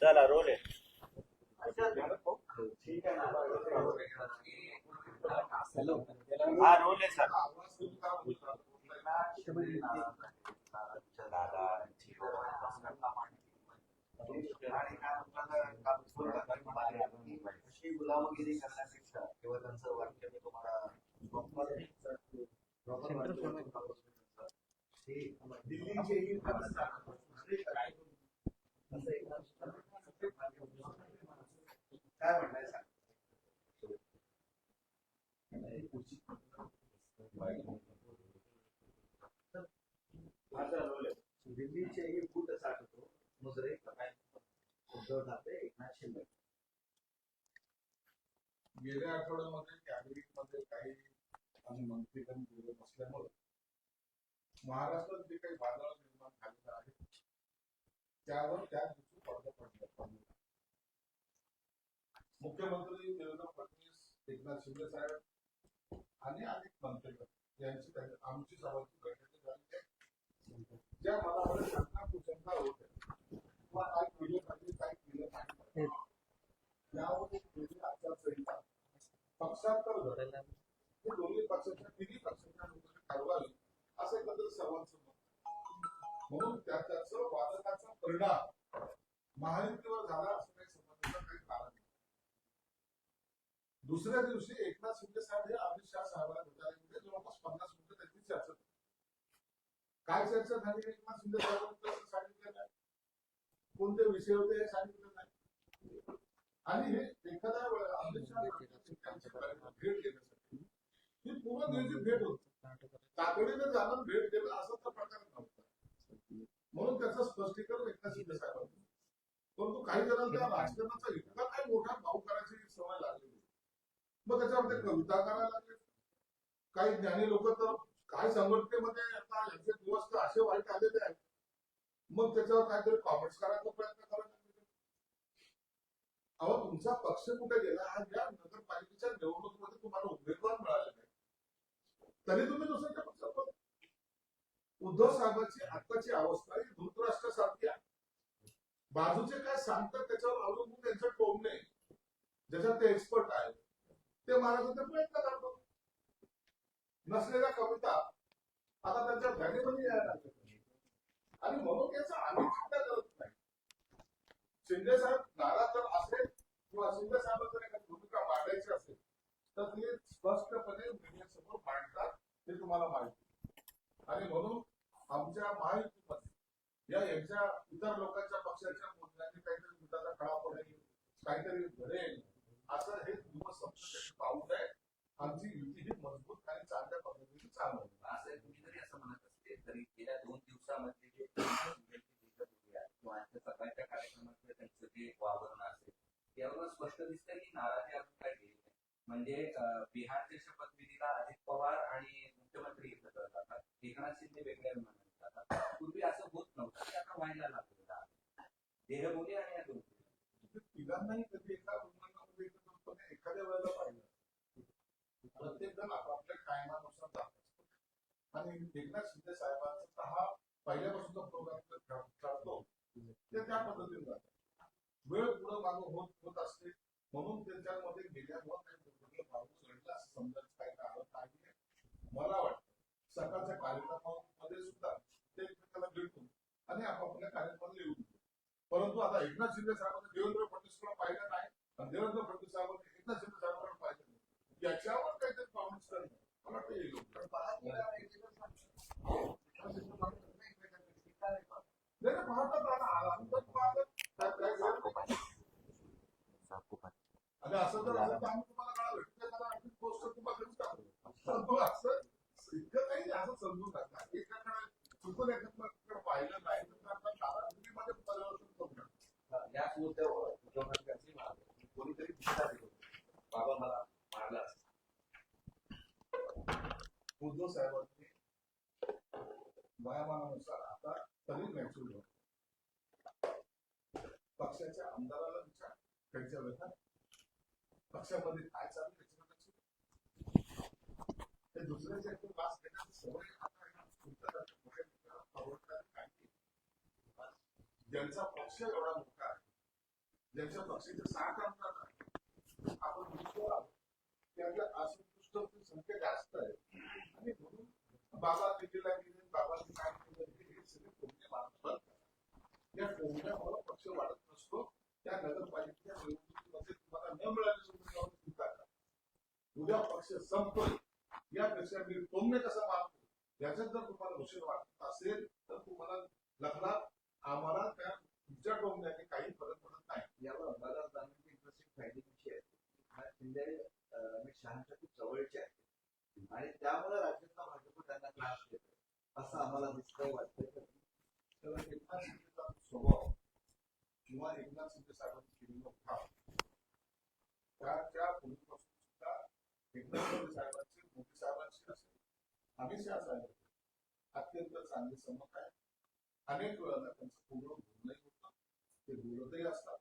चला रोल आहे हा रोल आहे सर गुलामगिरी करण्यापेक्षा किंवा त्यांचं वाक्य मी तुम्हाला दिल्लीचे काय म्हणताय? दिल्लीचे ही फूट साठवतो मुजरे उद्धव ठाकरे एकनाथ शिंदे गेल्या आठवड्यामध्ये कॅबिनेटमध्ये काही आणि मंत्रीगण बोलत असल्यामुळे महाराष्ट्रात जे काही वादळ निर्माण झालेलं आहे त्यावर त्या दिवशी पडलं पडलं पडलं मुख्यमंत्री देवेंद्र फडणवीस एकनाथ शिंदे साहेब आणि अनेक मंत्री यांची आमची सभाची बैठक झाली आहे. ज्या मनामध्ये शंका कुशंका होत्या किंवा काय केलं पाहिजे काय केलं नाही पाहिजे. यावर एक वेगळी आचारसंहिता पक्षांतर झालं दोन्ही पक्षाच्या तिन्ही पक्षांच्या लोकांनी ठरवावी असं एकत्र सर्वांसमोर म्हणून त्याच वाचकाचा परिणाम महायुतीवर झाला असं काही समजण्याचं काही कारण नाही. दुसऱ्या दिवशी एकनाथ शिंदे साहेब हे अमित शहा साहेबांना भेटायला गेले जवळपास पन्नास मिनिटं त्यांची चर्चा झाली काय चर्चा झाली? एकनाथ शिंदे साहेबांनी सांगितलं नाही. कोणते विषय होते हे सांगितलं नाही. आणि हे एखाद्या वेळेला अमित शहा भेट घेण्यासाठी ही पूर्ण नियोजित भेट होती. तातडीने जाणून भेट देणं असं तर प्रकार नव्हता. म्हणून त्याचं स्पष्टीकरण एकनाथ शिंदे साहेबांनी परंतु काही जणांना त्या राजकारणाचा इतका काय मोठा भाव करायची सवय लागलेली मग त्याच्यामध्ये कविता करायला लागले. काही ज्ञानी लोक तर काय संघटनेमध्ये आता यांचे दिवस तर असे वाईट आलेले आहेत. मग त्याच्यावर काहीतरी कॉमेंट्स करायचा प्रयत्न करायला लागले. अहो तुमचा पक्ष कुठे गेला? हा या नगरपालिकेच्या निवडणुकीमध्ये तुम्हाला उमेदवार मिळाले नाही तरी तुम्ही दुसऱ्याच्या पक्षात उद्धव साहेबांची आताची अवस्था ही धृतराष्ट्रासारखी आहे. बाजूचे काय सांगतात त्याच्यावर अवलंबून त्यांचं टोमणे ज्याच्यात ते एक्सपर्ट आहे ते मारायचा प्रयत्न करतो नसलेल्या कविता आता त्यांच्या बॅगेमध्ये यायला लागल्या. आणि म्हणून याचा आम्ही चिंता करत नाही. शिंदे साहेब नाराज जर असेल किंवा शिंदे साहेब जर एखादी भूमिका मांडायची असेल तर ते स्पष्टपणे मीडियासमोर मांडतात हे तुम्हाला माहिती आणि म्हणून आमच्या महायुतीमध्ये या यांच्या इतर लोकांच्या पक्षाच्या मुद्द्यांनी काहीतरी मुद्द्याचा खडा पडेल काहीतरी घडेल असं हे दिवस संपण्यासाठी पाहू नये. आमची युती ही मजबूत आणि चांगल्या पद्धतीने चालू असं कुठेतरी असं म्हणत असते तरी गेल्या दोन दिवसामध्ये जे किंवा सकाळच्या कार्यक्रमातलं त्यांचं जे वावरण असेल त्यावरून स्पष्ट दिसतंय की नाराजी अजून काय गेली नाही. म्हणजे बिहारच्या शपथविधीला अजित पवार आणि मुख्यमंत्री एकत्र जातात एकनाथ शिंदे वेगळ्या जातात पूर्वी असं होत नव्हतं ते आता व्हायला लागलेलं आहे देहबोली आणि या दोन म्हणजे तिघांनाही कधी एका रुग्णांमध्ये एखाद्या वेळेला पाहिलं. प्रत्येक जण आपापल्या कायमानुसार जात असतो आणि एकनाथ शिंदे साहेबांचा तर हा पहिल्यापासून प्रोग्राम करतो ते त्या पद्धतीने जातात. वेळ पुढे मागं होत होत असते. म्हणून त्यांच्यामध्ये गेल्यामुळे काही दुर्घटना पाऊस घडला असं समजायचं काही कारण नाही मला वाटतं सकाळच्या कार्यक्रमावर सुद्धा ते एकमेकाला भेटून आणि आपापल्या कार्यक्रमाला येऊन. परंतु आता एकनाथ शिंदे साहेबांनी देवेंद्र फडणवीसकडे पाहिलं नाही आणि देवेंद्र फडणवीस साहेबांनी एकनाथ शिंदे साहेबांकडे पाहिलं नाही. याच्यावर काहीतरी कॉमेंट्स करणं मला वाटतं? आणि असं जर झालं तर आम्ही तुम्हाला कळा भेटतो त्याला आणखी पोस्ट तुम्हाला देऊन टाकू. परंतु असं इतकं काही नाही, असं समजून टाका एकाकडे चुकून एकाकडे पाहिलं नाही तर त्यांना कारागिरीमध्ये परिवर्तन करू शकतो. याच मुद्द्यावर उद्धव ठाकरेंची मागणी कोणीतरी दिशा दिली बाबा मला मारला उद्धव साहेबांनी वयामानानुसार आता तरी मॅच्युअर होत पक्षाच्या आमदाराला विचार त्यांच्या व्यथा पक्षामध्ये काय चालू आहे त्याच्यावर लक्ष द्या. ते दुसऱ्याच्या एकदम वास घेण्याची सवय आता आहे ना. तुमच्या मोठ्या मित्राला आवडणारी काही ज्यांचा पक्ष एवढा मोठा आहे ज्यांच्या पक्षाचे सहा आमदार आपण म्हणतो आहोत, त्याच्या संख्या जास्त आहे. आणि म्हणून बाबा दिलेला गेले बाबांनी काय केलं हे सगळे कोणते मार्ग या कोणत्यामुळे पक्ष वाढत नसतो त्या नगरपालिकेच्या निवडणुकीमध्ये तुम्हाला न मिळाली सोडून उद्या पक्ष संपतोय. यापेक्षा मी टोमणे कसा मारतो याच्यात जर तुम्हाला उशीर वाटत असेल तर तुम्हाला लग्नात आम्हाला त्या तुमच्या टोंगण्याने काही फरक पडत नाही यावर अंबादास दानवेचे इंटरेस्टिंग फायदे अशी आहे. एकनाथ शिंदे अमित शहाच्या खूप जवळचे आहेत. आणि त्यामुळे राज्यातला भाजप त्यांना त्रास देतो असं आम्हाला दिसतंय वाटतंय. तर एकनाथ शिंदेचा स्वभाव किंवा एकनाथ शिंदे साहेबांनी केलेलं काम त्याच्या पूर्वीपासून सुद्धा एकनाथ शिंदे साहेबांचे मोदी साहेबांशी असेल अमित शहा साहेब अत्यंत चांगले समक आहे अनेक वेळा त्यांचं पूर्ण बोलणंही होतं. ते बोलतही असतात.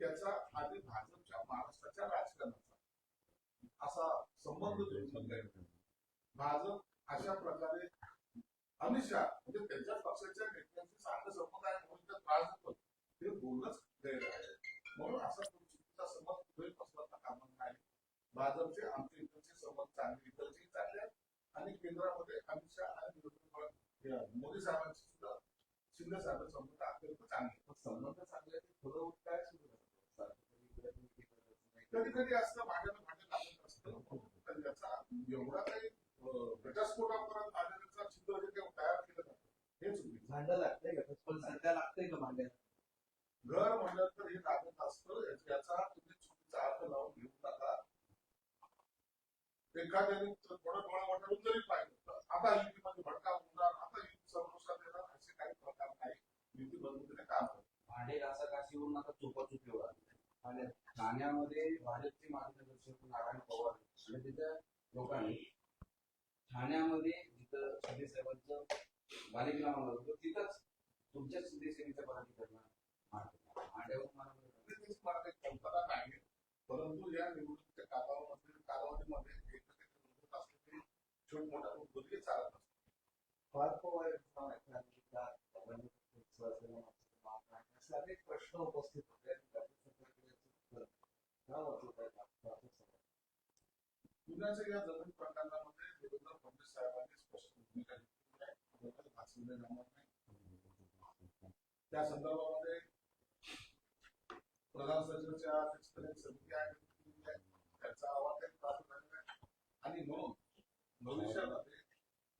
त्याचा आधी भाजपच्या महाराष्ट्राच्या राजकारणाचा असा संबंध जोडलेला आहे. भाजप अशा प्रकारे अमित शहा म्हणजे त्यांच्या पक्षाच्या नेत्यांशी चांगले संबंध आहे म्हणून ते भाजप हे बोलणंच गैर आहे. म्हणून असा तो चुकीचा संबंध कुठेही पसरता कामा नाही. भाजपचे आमचे इकडचे संबंध चांगले इकडचे चांगले आहेत. आणि केंद्रामध्ये अमित शहा आणि विरोधी मोदी साहेबांचे सुद्धा शिंदे साहेबांचे संबंध अत्यंत चांगले पण संबंध चांगले ते थोडं काय सुरू कधी कधी असतं भांडण भांडण लागत असतं. तर याचा एवढा काही घटस्फोटापर्यंत आलेल्याचा चित्र जे काही तयार केलं जातं हे चुकीचं. भांडण लागतंय पण सध्या लागतंय का भांड्याला? घर म्हणलं तर हे लागत असतं. याचा तुम्ही चुकीचा अर्थ लावून घेऊ नका. एखाद्याने थोडं डोळा वाटारून जरी पाहिलं आता युतीमध्ये भडका होणार आता युती येणार असे काही प्रकार नाही. युती बंधुतेने काम भांडे घासाघाशीवरून आता चुपाचुकीवर आली आणि ठाण्यामध्ये भाजपचे मार्गदर्शक नारायण पवार आणि तिथं लोकांनी ठाण्यामध्ये जिथं शिंदे साहेबांचं बालेकिल्ला होतं तिथंच तुमच्या शिंदेसेनेच्या पदाधिकाऱ्यांना भांड्यावर परंतु या निवडणुकीच्या कालावधी कालावधीमध्ये एकमेकांच्या विरोधात असलेली छोट मोठा गोष्टी चालत असतो. फार पवार यांचं नाव ऐकलं आणि अनेक प्रश्न उपस्थित होते आणि राज्य सरकारकडे याचं उत्तर काय वाटलं पाहिजे आपलं असं सगळं. पुण्याच्या या जमीन प्रकरणामध्ये देवेंद्र फडणवीस साहेबांनी स्पष्ट भूमिका घेतली आहे. भासवले जाणार नाही. त्या संदर्भामध्ये प्रधान सचिवच्या अध्यक्षतेने समिती आहे नेमलेली आहे. त्याचा अहवाल काही प्राप्त झालेला आहे आणि म्हणून भविष्यामध्ये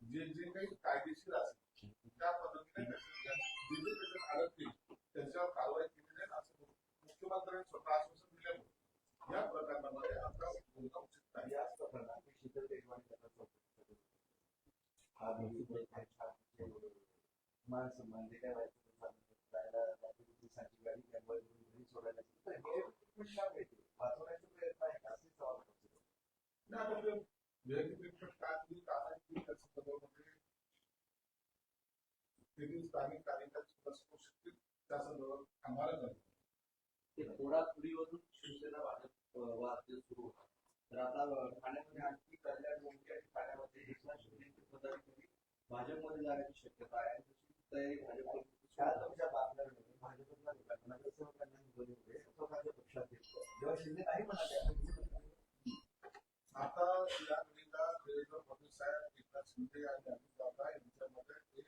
जे जे काही कायदेशीर असेल त्या पद्धतीने जे जे त्याच्यात अडकतील त्यांच्यावर कारवाई केली जाईल असं मुख्यमंत्र्यांनी स्वतः आश्वासन दिल्यामुळे या प्रकरणामध्ये आपला भूमिका उचित शीतल मान जे काय गाडी सोडायला ते स्थानिक शकतील त्या संदर्भात आम्हाला शिवसेना भाजप वाद सुरू होता तर आता ठाण्यामध्ये आणखी कल्याण मुंबई आणि ठाण्यामध्ये एकनाथ पदाधिकारी भाजपमध्ये जाण्याची शक्यता आहे. तयारी भाजपला स्वतःच्या पक्षात घेतलं. जेव्हा शिंदे नाही म्हणाले आता या देवेंद्र फडणवीस साहेब एकनाथ शिंदे आणि अजित दादा यांच्यामध्ये एक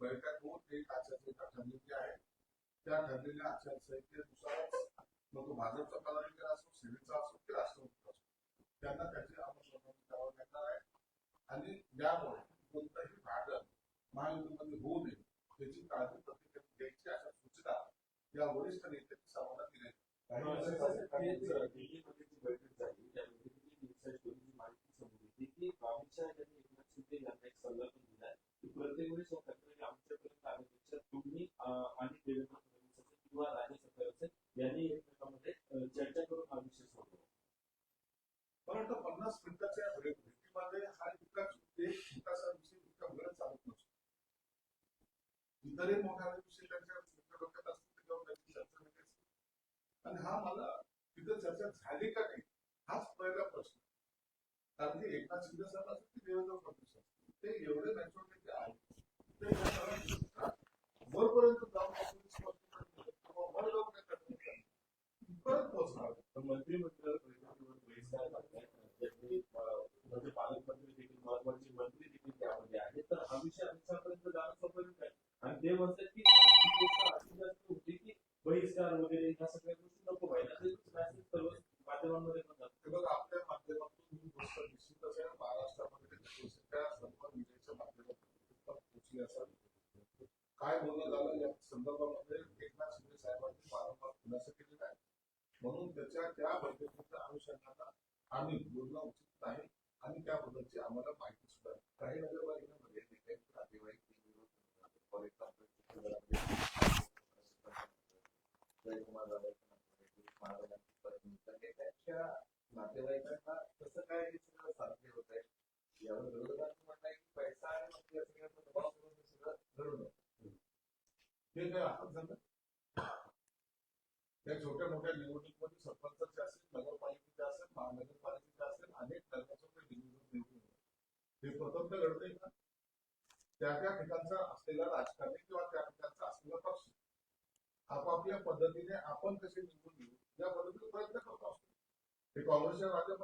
बैठक होऊन एक आचारसंहिता ठरलेली आहे. त्या ठरलेल्या आचारसंहितेनुसार तो भाजपचा पदाधिकारी असो सेनेचा असो की राष्ट्रवादीचा असो त्यांना त्याची अंमलबजावणी करावी लागणार आहे. आणि यामुळे कोणतंही भांडण महायुतीमध्ये होऊ नये याची काळजी प्रत्येकाने घ्यायची अशा सूचना या वरिष्ठ नेत्यांनी सर्वांना दिल्या. बैठक झाली त्या बैठकीची माहिती समोर येते की अमित शहा यांनी एकनाथ शिंदे यांना एक सल्ला पण दिला की प्रत्येक वेळेस आमच्यापर्यंत आल्यापेक्षा तुम्ही आणि देवेंद्र किंवा राज्य सरकार असेल यांनी एकमेकांमध्ये चर्चा करून हा विषय सोडवा परंतु पन्नास मिनिटाच्या भेटीमध्ये हा इतका एक छोटासा इतका वेळ चालत नसतो. इतरही मोठा विषय त्यांच्या त्यांच्या डोक्यात असतो त्याच्यावर त्यांची चर्चा होते आणि हा मला तिथं चर्चा झाली का नाही हाच पहिला प्रश्न. कारण की एकनाथ शिंदे साहेब असतील की देवेंद्र फडणवीस असतील ते एवढे मॅच्युरिटी आहेत. ते वरपर्यंत जाऊन मंत्रिमंडळ बैठकीवर गैरसमज म्हणजे पालकमंत्री देखील महत्त्वाचे मंत्री देखील त्यामध्ये आहे तर हा विषय आमच्यापर्यंत जाणं सोपं काय आणि ते म्हणतात की गोष्ट अशी जास्त होती की बहिष्कार वगैरे ह्या सगळ्या गोष्टी नको व्हायला. ते मॅसेज सर्व माध्यमांमध्ये म्हणतात. ते बघ आपल्या माध्यमातून ही गोष्ट निश्चित असेल महाराष्ट्रामध्ये त्या सर्व मीडियाच्या माध्यमातून पोचली असावी. काय बोलणं झालं या संदर्भात म्हणून त्याच्या त्या बैठकीच्या अनुषंगाला आम्ही बोलणं उचित नाही आणि त्याबद्दलची आम्हाला माहिती सुद्धा काही नगरपालिकांमध्ये नातेवाईक फॉर एक्झाम्पल त्यांच्या नातेवाईकांना कसं काय सगळं साध्य होत आहे? यावर विरोधकांचं म्हणणं आहे की पैसा आणि मग दबाव करून सगळं हे काय आपण झालं त्या छोट्या मोठ्या निवडणूक सरपंचाचे असेल नगरपालिकेचे असेल महानगरपालिकेचे असेल अनेक नगरसभा निवडणूक हे प्रथम तर घडतंय का? त्या त्या ठिकाणचा असलेला राजकारणी किंवा त्या ठिकाणचा असलेला पक्ष आपापल्या पद्धतीने आपण कसे निवडून घेऊ या पद्धतीने प्रयत्न करत असतो हे काँग्रेसच्या राज्यामध्ये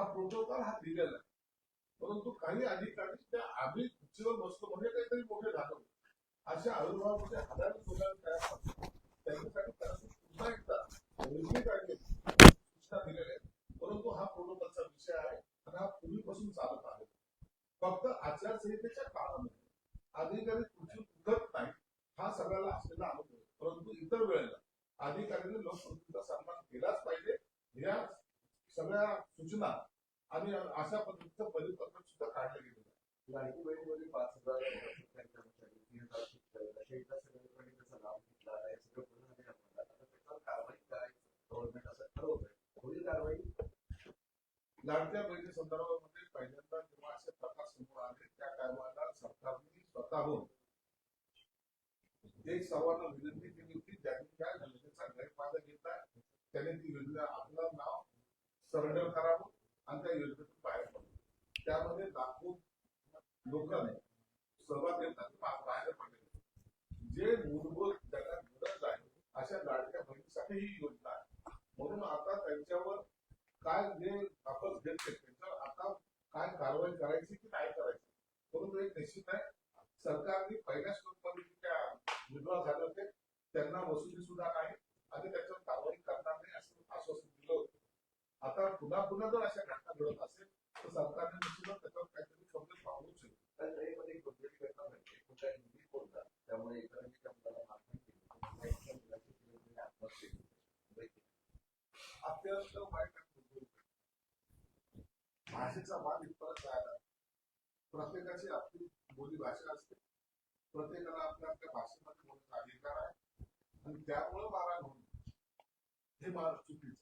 हा प्रोटोकॉल हा दिलेला आहे. परंतु काही अधिकारी त्या आम्ही खुर्चीवर बसतो म्हणजे काहीतरी मोठे झालं. अशा आविर्भावामध्ये हजारो लोकांना तयार होतात. त्यांच्यासाठी त्याला पुन्हा एकदा वेगळी काळजी सूचना दिलेल्या आहेत. परंतु हा प्रोटोकॉलचा विषय आहे आणि हा पूर्वीपासून चालत आहे. फक्त आचारसंहितेच्या काळामध्ये अधिकारी खुर्ची उठत नाही हा सगळ्याला असलेला अनुभव आहे. परंतु इतर वेळेला अधिकाऱ्यांनी लोकप्रतिनिधीचा सन्मान केलाच पाहिजे या सगळ्या सूचना आणि अशा पद्धतीचं परिपत्रक सुद्धा काढलं गेलेलं आहे लाडकी बहिणीमध्ये पाच हजार सरकारी कर्मचारी तीन हजार शिक्षक अशा इतर सगळ्या लोकांनी त्याचा लाभ घेतला आहे सगळं पूर्ण झाले आपण आता त्याच्यावर कारवाई करायचं गव्हर्नमेंट असं ठरवलंय होईल कारवाई लाडक्या बहिणी संदर्भामध्ये पहिल्यांदा जेव्हा असे प्रकार समोर आले. त्या टायमाला सरकारने स्वतःहून जे सर्वांना विनंती केली होती ज्यांनी त्या योजनेचा गैरफायदा घेतला. त्याने ती योजना आपलं नाव सरेंडर करावं आणि त्या योजनेतून बाहेर पडलं त्यामध्ये लाखो लोकांनी सहभाग घेतला बाहेर पडले. जे मूलभूत जगात गरज आहे अशा लाडक्या बहिणीसाठी ही योजना आहे. म्हणून आता त्यांच्यावर काय जे आपण घेत त्याच्यावर आता काय कारवाई करायची की नाही करायची? परंतु एक निश्चित आहे. सरकारने पहिल्या स्टोकमध्ये त्या विधवा झाले होते त्यांना वसुली सुद्धा नाही आणि त्याच्यावर कारवाई करणार नाही असं आश्वासन दिलं होतं. आता पुन्हा पुन्हा जर अशा घटना घडत असेल तर सरकारने निश्चितच त्याच्यावर काहीतरी कमी पाहूच शकतो तर त्यामध्ये एक दुर्दैवी घटना घडली कुठल्या हिंदी बोलतात त्यामुळे इतरांनी त्या मुलाला मारहाण केली त्या मुलाची तिने आत्महत्या केली मुंबईत केली. अत्यंत वाईट आणि दुर्दैवी घटना. भाषेचा मान इथपर्यंत जायला प्रत्येकाची आपली बोली भाषा असते प्रत्येकाला आपल्या आपल्या भाषेमध्ये बोलण्याचा अधिकार आहे आणि त्यामुळे मारा होणं हे मार चुकीचं आहे.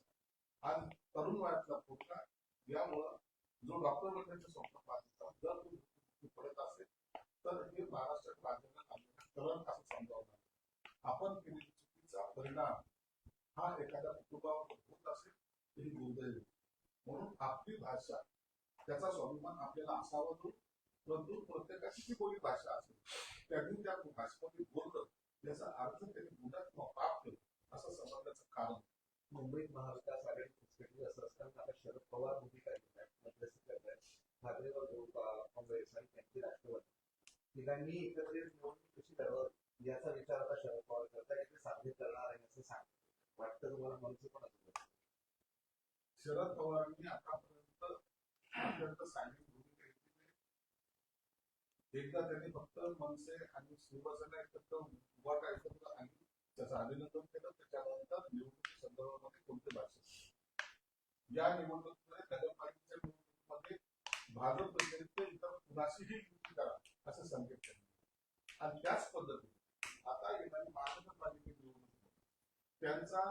आज तरुण वयातला पोरगा यामुळं जो डॉक्टर बनण्याचं स्वप्न पाहत जर तो मृत्यूमुखी पडत असेल तर हे महाराष्ट्रात राज्याला करण असं समजावं आपण केलेली चुकीचा परिणाम एखादा एखाद्या कुटुंबावर होत असेल तर ही दुर्दैवी म्हणून आपली भाषा त्याचा स्वाभिमान आपल्याला असावा तो. परंतु प्रत्येकाची जी बोली भाषा असेल त्यांनी त्या भाषेमध्ये बोललं त्याचा अर्थ त्यांनी गुन्हा किंवा पाप केलं असं समजण्याचं कारण. मुंबईत महाविकास आघाडी फुसकटली असं असताना आता शरद पवार भूमिका घेत आहेत मध्यस्थी करत आहेत ठाकरे काँग्रेस आणि त्यांची राष्ट्रवादी. तिघांनी एकत्रित निवडणूक कशी लढवत याचा विचार आता शरद पवार करताय ते साध्य करणार आहे असं सांगतात. वाटतं तुम्हाला मनसे पण असं शरद पवारांनी आतापर्यंत अत्यंत सायलेंट एकदा त्यांनी फक्त मनसे आणि शिवसेना एकत्र उभा करायचं होतं आणि त्याचं अभिनंदन केलं. त्याच्यानंतर निवडणूक संदर्भामध्ये कोणते भाषण? या निवडणुकीमध्ये नगरपालिकेच्या निवडणुकीमध्ये भाजप व्यतिरिक्त इतर कुणाशीही युती करा असं संकेत केले आणि त्याच पद्धतीने आता येणारी महानगरपालिका निवडणूक त्यांचा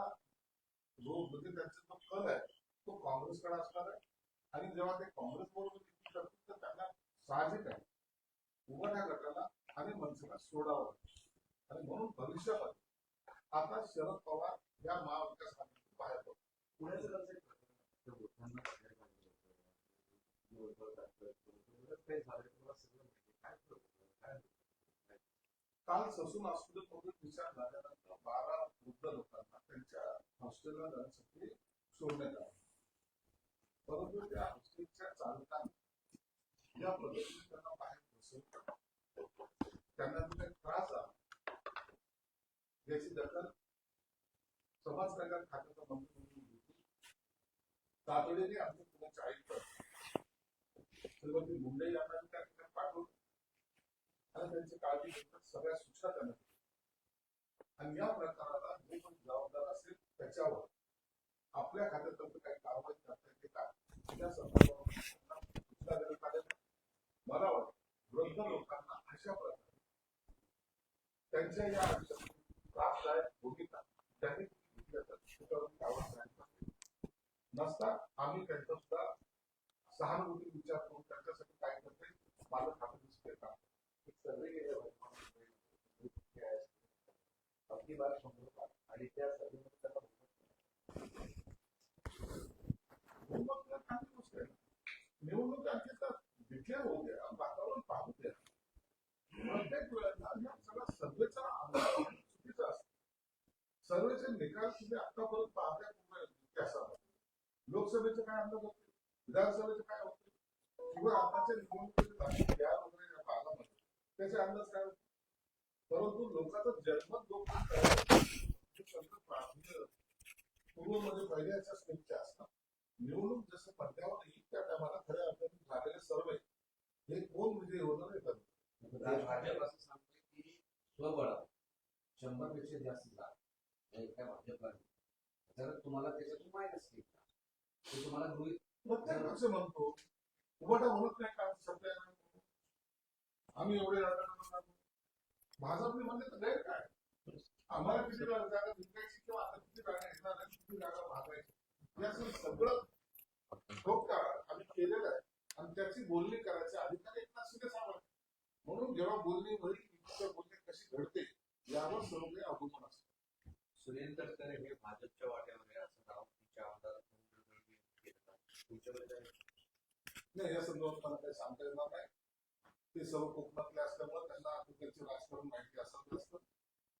जो म्हणजे त्यांचा जो कल आहे तो काँग्रेसकडे असणार आहे. आणि जेव्हा ते काँग्रेस बरोबर करतील तर त्यांना साहजिक आहे. उघड्या गटाला आणि मनसेला सोडावं आणि म्हणून भविष्यामध्ये आता शरद पवार या महाविकास आघाडीतून बाहेर पडतो पुण्याचं कसं आहे? ते वृद्धांना बाहेर काढलं जातं. दिवसभर जातं. बरंच काही झालं तुम्हाला सगळं माहिती आहे. काय फरक पडतो? काय होतं? काल ससून हॉस्पिटल मधून विचार झाल्यानंतर बारा वृद्ध लोकांना त्यांच्या हॉस्टेलला जाण्यासाठी सोडण्यात आलं. परंतु त्या हॉस्टेलच्या चालकांनी या पद्धतीने त्यांना बाहेर बसवलं त्यांना तिथे त्रास झाला. याची दखल समाज कल्याण खात्याचा मंत्री म्हणून घेतली. तातडीने आमचे पुण्याचे आयुक्त श्रीमती मुंडे यांना त्या ठिकाणी पाठवलं. आणि त्यांची काळजी घेतात सगळ्या सूचना त्यांना आणि या प्रकाराला जो पण जबाबदार असेल त्याच्यावर आपल्या खात्यातर्फे काही कारवाई करता येते का या संदर्भात सूचना देण्यात आल्या मला वाटतं वृद्ध लोकांना अशा प्रकारे त्यांच्या या आयुष्यात त्रासदायक भूमिका त्यांनी नसता आम्ही त्यांचा सुद्धा सहानुभूती विचार करून त्यांच्यासाठी काय करता येईल माझं खातं दिसतंय का एक सर्वे केले अगदी बार शंभर आणि त्या सर्वेमध्ये त्यांना निवडणूक तर चांगली गोष्ट आहे. निवडणूक आणखी तर डिक्लेअर होऊ द्या वातावरण पाहू द्या प्रत्येक वेळेला या सगळा सर्वेचा अंदाज चुकीचा असतो सर्वेचे निकाल तुम्ही आतापर्यंत पाहत्या कुठल्या इतिहासामध्ये लोकसभेचे विधानसभेचे काय होते? किंवा आताच्या निवडणुकीचे बिहार वगैरे भागामध्ये त्याचे अंदाज काय परंतु लोकांचा जन्मत लोक पूर्वमध्ये पहिल्याच्या स्टेजचे असतात निवडणूक जसं पडद्यावर येईल त्या टायमाला खऱ्या अर्थाने झालेले सर्वे हे कोण विजयी होणार हे ठरवेल. आज भाजप असं सांगतोय की स्वबळावर शंभरपेक्षा जास्त जात हे काय भाजपला नाही. जर तुम्हाला त्याच्यातून मायनस केलं ते तुम्हाला गृहित प्रत्येक पक्ष म्हणतो उभटा म्हणत नाही का सध्या आम्ही एवढे राजकारण भाजपने म्हणले तर गैर काय आम्हाला किती जागा जिंकायची किंवा आता किती जागा येणार आहे किती जागा भागायची याचं सगळं ठोक आम्ही केलेलं आहे आणि त्याची बोलणी करायची अधिकार एकनाथ शिंदे साहेब आहेत. म्हणून जेव्हा बोलणी होईल इतर बोलणी कशी घडते यावर सर्व काही अवलंबून असतं सुनील तटकरे हे भाजपच्या वाट्यावर आहे असं राऊतच्या आमदार तुमच्याकडे काय नाही या संदर्भात मला काही सांगता येणार नाही. ते सर्व कोकणातले असल्यामुळे त्यांना त्यांचे राजकारण माहिती असत असतं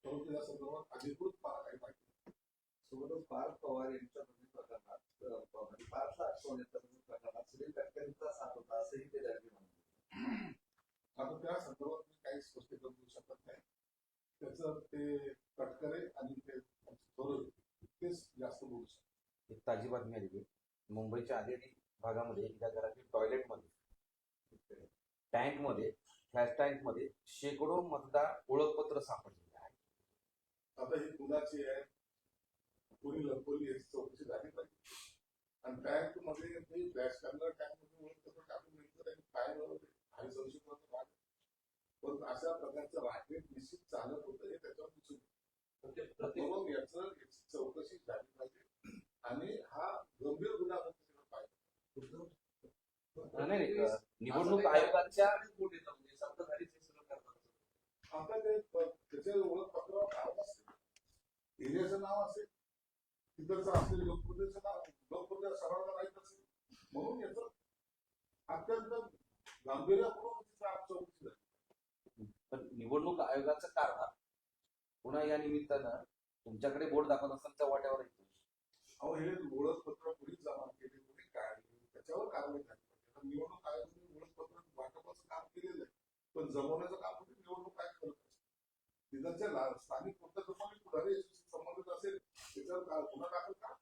परंतु या संदर्भात अधिकृत मला काही माहिती नाही. सोबतच पार्थ पवार यांच्या दोन्ही प्रकरणात अं, आणि पार्थ आठवण यांच्या दोन्ही प्रकरणात सुनील तटकरेंचा साथ होता असंही ते दर्जे म्हणतात आता त्या संदर्भात मी काही स्पष्टीकरण देऊ शकत नाही. त्याचं ते तटकरे आणि ते थोरवे तेच जास्त बोलू शकतात. एक ताजी बातमी आली मुंबईच्या आधेरी भागामध्ये एका घरातील टॉयलेटमध्ये टँकमध्ये फ्लॅश टँकमध्ये शेकडो मतदार ओळखपत्र सापडलेले आहे आता ही कुणाची आहे? कोणी लपवली याची चौकशी झाली पाहिजे. आणि टँकमध्ये ते फ्लॅश टँकमध्ये ओळखपत्र टाकून मिळतं त्यांनी काय काही संशोधनाचं भाग. पण अशा प्रकारचं राकेट निश्चित चालत होतं हे त्याच्यावर दिसून याचं याची चौकशी झाली पाहिजे. आणि हा गंभीर गुन्हा पाहिजे नाही, निवडणूक आयोगाच्या आता ते त्याचे नाव असेल? एरियाचं नाव असेल? तिकडचं असेल लोकप्रतिनिधीचं नाव लोकप्रतिनिधी सर्वांना माहीत असेल? म्हणून याचं अत्यंत गांभीर्यपूर्वक तिचा चौकशी झाली पण निवडणूक आयोगाचा कारभार. पुन्हा या निमित्तानं तुमच्याकडे बोर्ड दाखवत असताना त्या वाट्यावर येतो अहो हे ओळखपत्र कुणीच जमा केले कोणी काय त्याच्यावर कारवाई झाली. पाहिजे निवडणूक आयोगाने ओळखपत्र वाटपाचं काम केलेलं आहे. पण जमवण्याचं काम कुठे निवडणूक आयोग करत असते तिथलच्या ला- स्थानिक कोणत्या तुम्हाला पुढारी याच्याशी संबंधित असेल त्याच्यावर का- गुन्हा दाखल का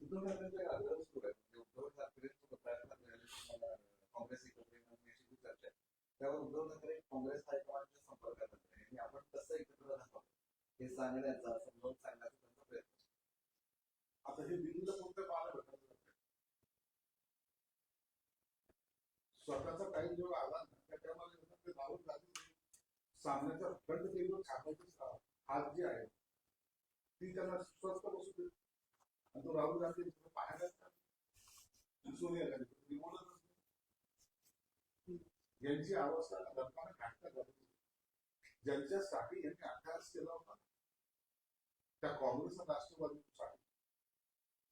उद्धव ठाकरेंच्या राजकारणात सुरू आहे म्हणजे उद्धव ठाकरेंचं पत्रायला मिळालेलं मला काँग्रेस एकत्र येण्याची जी चर्चा आहे त्यावर उद्धव ठाकरे काँग्रेस हायकमांडच्या संपर्कात आले आणि आपण कसं एकत्र राहावं हे सांगण्याचा समजावून सांगण्याचा त्यांचा प्रयत्न आहे. आता हे दिल्लीला कोणत्या पाहायला भेटत नाही. स्वतःचा टाइम जेव्हा आला ना त्या टायमाला ते राहुल गांधी सामन्याचा फ्रंट पेजवर छापायची हात जी आहे ती त्यांना स्वस्त बसू दे आणि तो राहुल गांधी पाहायला सोनिया गांधी ती यांची अवस्था धर्माने घाटता झाली ज्यांच्यासाठी यांनी अभ्यास केला होता त्या काँग्रेस राष्ट्रवादीसाठी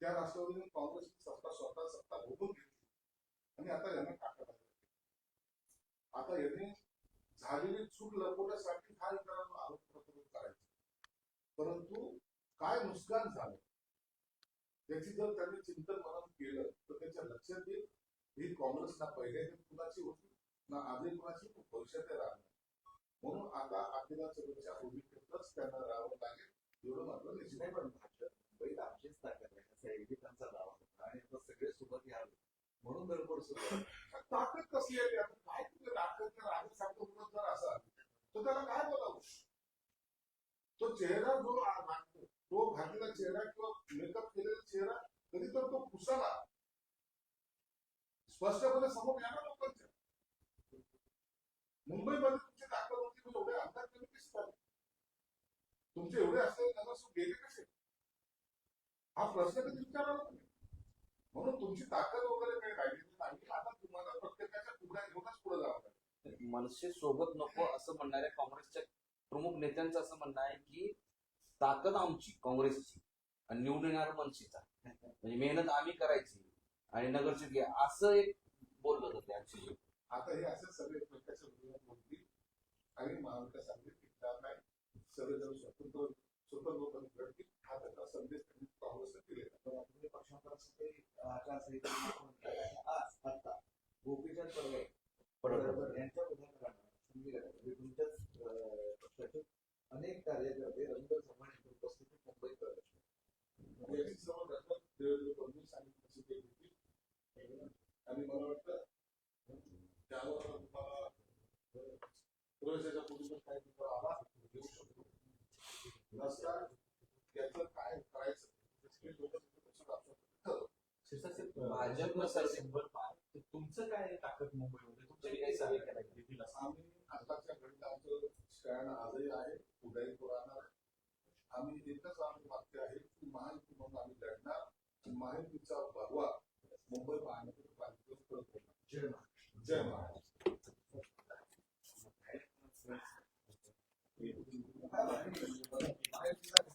त्या राष्ट्रवादीने काँग्रेस सत्ता स्वतः सत्ता भोगून घेतली. आणि आता यांना टाकत आहे आता यांनी झालेली चूक लपवण्यासाठी हा इतरांना आरोप प्रकरण करायचा. परंतु काय नुकसान झालं? त्याची जर त्यांनी चिंतन मनन केलं तर त्यांच्या लक्षात येईल ही काँग्रेस ना पहिले कुणाची होती? ना आधी कुणाची? भविष्यात राहणार. म्हणून आता आपल्याला चलच्या भूमिकेतच त्यांना राहावं लागेल. एवढं मात्र निश्चित नाही पण मुंबईत आमचीच ताकद आहे असा एकेकांचा दावा होता. आणि आता सगळे सोबत यावे. म्हणून धडपड सुरू. ताकद कसली आहे आता काय तुम्ही ताकद राजा सांगतो म्हणून जर असा तो त्याला काय बोलावं? तो चेहरा जो आ- मागतो तो घातलेला चेहरा किंवा मेकअप केलेला चेहरा कधी तर तो पुसाला स्पष्टपणे समोर या ना लोकांच्या मुंबईमध्ये तुमचे ताकद होती म्हणजे एवढे अंदाज कमी कसे झाले तुमचे एवढे असलेले नगरसेवक गेले कसे? हा प्रश्न कधी विचारला तुम्ही? म्हणून तुमची ताकद वगैरे काही राहिली नाही. आता तुम्हाला प्रत्येकाच्या पुढ्या घेऊनच पुढे जावं लागेल. मनसे सोबत नको असं म्हणणाऱ्या काँग्रेसच्या प्रमुख नेत्यांचं असं म्हणणं आहे की ताकद आमची काँग्रेसची आणि निवडणार येणार मनसेचा. म्हणजे मेहनत आम्ही करायची. आणि नगरसेवक हे असं एक बोललं होतं त्यांची आता हे असे सगळे एकमेकाच्या विरोधात बोलतील. आणि महाविकास आघाडी टिकणार नाही. सगळेजण स्वतंत्र स्वतंत्रपणे लढतील. हा त्याचा संदेश त्यांनी काँग्रेसने दिलेला तर आपले पक्षांतरासाठी आचारसंहिता लागू केली आहे. आज आता गोपीचंद बरोबर. यांच्या उदाहरणार्थ घ्या. म्हणजे तुमच्याच पक्षाचे अनेक कार्यकर्ते रंग सभाने उपस्थितीत मुंबईत. करत देवेंद्र फडणवीस आणि आणि मला वाटतं त्यावर तुम्हाला प्रवेशाच्या काही तुम्हाला आवाज देऊ शकतो नसता काय करायचं ते सर तर तुमचं काय ताकद मुंबईमध्ये तुमच्या काही सर्वे केला दिला आम्ही आताच्या घडीला आमचं स्टँड आजही आहे. उद्याही तो राहणार आहे आम्ही एकच आम्ही वाक्य आहे की महायुती म्हणून आम्ही लढणार महायुतीचा भगवा. Thank you.